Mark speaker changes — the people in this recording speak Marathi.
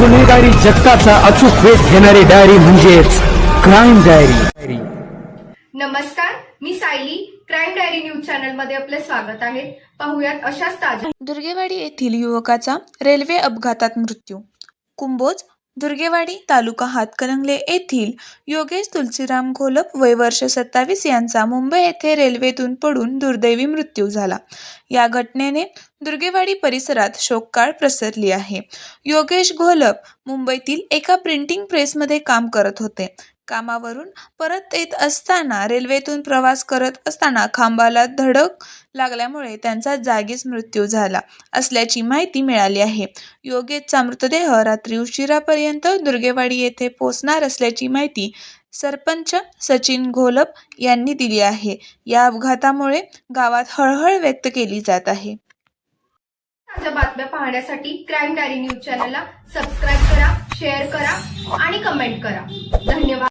Speaker 1: गुन्हेगारी जगताचा अचूक वेध घेणारी डायरी म्हणजेच क्राईम डायरी
Speaker 2: नमस्कार मी सायली. क्राईम डायरी न्यूज चॅनलमध्ये आपले स्वागत आहे. पाहुयात अशाच ताज्या
Speaker 3: दुर्गेवाडी येथील युवकाचा रेल्वे अपघातात मृत्यू. कुंभोज दुर्गेवाडी तालुका हातकणंगले येथील योगेश तुलसीराम घोलप वय वर्ष सत्तावीस यांचा मुंबई येथे रेल्वेतून पडून दुर्दैवी मृत्यू झाला. या घटनेने दुर्गेवाडी परिसरात शोककाळ प्रसरली आहे. योगेश घोलप मुंबईतील एका प्रिंटिंग प्रेसमध्ये काम करत होते. कामावरून परत येत असताना रेल्वेतून प्रवास करत असताना खांबाला धडक लागल्यामुळे त्यांचा जागीच मृत्यू झाला असल्याची माहिती मिळाली आहे. योगेशचा मृतदेह रात्री उशिरापर्यंत दुर्गेवाडी येथे पोहोचणार असल्याची माहिती सरपंच सचिन घोलप यांनी दिली आहे. या अपघातामुळे गावात हळहळ व्यक्त केली जात आहे.
Speaker 2: ताज्या बातम्या पाहण्यासाठी क्राईम डायरी न्यूज चॅनलला सबस्क्राईब करा शेअर करा आणि कमेंट करा. धन्यवाद.